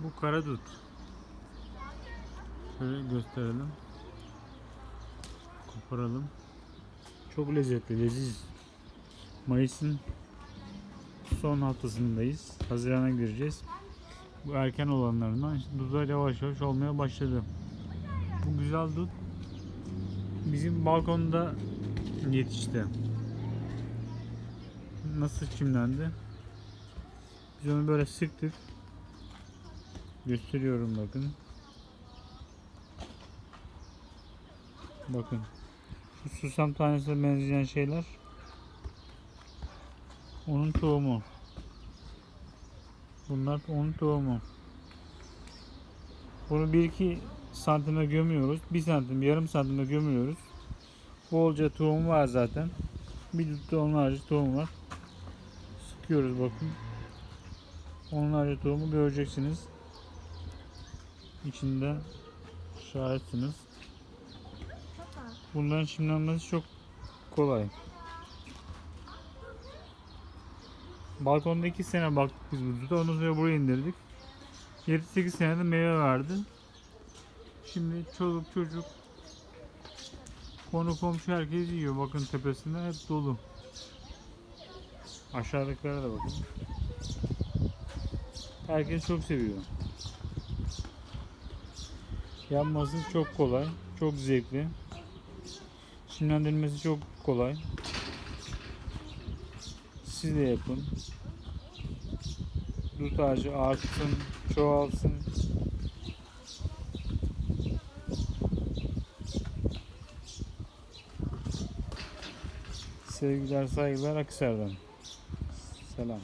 Bu karadut. Şöyle gösterelim. Koparalım. Çok lezzetli, leziz. Mayıs'ın son haftasındayız. Haziran'a gireceğiz. Bu erken olanlarından işte dutlar yavaş yavaş olmaya başladı. Bu güzel dut bizim balkonda yetişti. Nasıl çimlendi? Biz onu böyle sıktık. Gösteriyorum bakın. Bakın. Şu susam tanesine benzeyen şeyler onun tohumu. Bunlar onun tohumu. Bunu 1-2 santime gömüyoruz. 1 santim, yarım santime gömüyoruz. Bolca tohum var zaten. Bir dutta onlarca tohum var. Sıkıyoruz bakın. Onlarca tohumu göreceksiniz. İçinde şahitsiniz. Bunların çimlenmesi çok kolay. Balkonda 2 sene baktık biz duta. Ondan sonra buraya indirdik. 7-8 senede meyve verdi. Şimdi çoluk çocuk konu komşu herkes yiyor. Bakın tepesinde hep dolu. Aşağıdakilere de bakın. Herkes çok seviyor. Yapması çok kolay. Çok zevkli. Çimlendirmesi çok kolay. Siz de yapın. Dut ağacı artsın, çoğalsın. Sevgiler, saygılar Aksar'dan. Selam.